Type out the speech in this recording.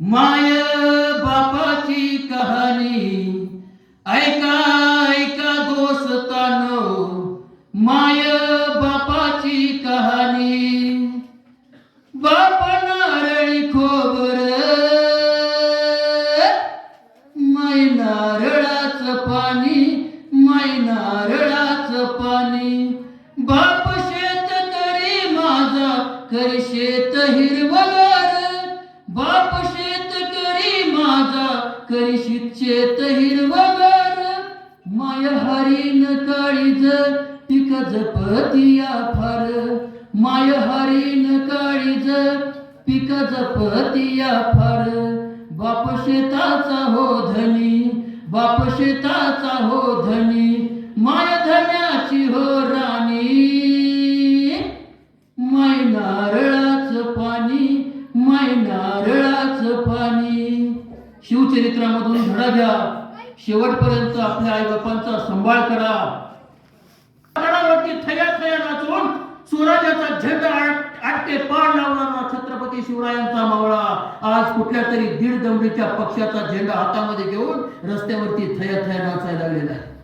माय बापाची कहाणी. ऐका ऐका दोस्तानो माय बापाची कहाणी. बाप नारळी खोबर माय नारळाचं पाणी माय नारळाचं पाणी. बाप शेत करी माझा कर शेत हिरवगार माझा चेत शेत हिरवगार माय हरीन काळीज तिक जपतिया फार माय हरीन काळीज पिक जपतिया फार बाप शेताचा हो धनी बाप शेताचा हो धनी माय धन्याची हो राणी. माय नारळाचं पाणी माय नारळाचं पाणी. शिवचरित्रामधून धडा घ्या शेवटपर्यंत आपल्या आईबापांचा सांभाळ करा. थया थया नाचून स्वराज्याचा झेंडा आटके पार लावणारा छत्रपती शिवरायांचा मावळा. आज कुठल्या तरी दीड दमडीच्या पक्षाचा झेंडा हातामध्ये घेऊन रस्त्यावरती थया थया नाचायला लागलेला आहे.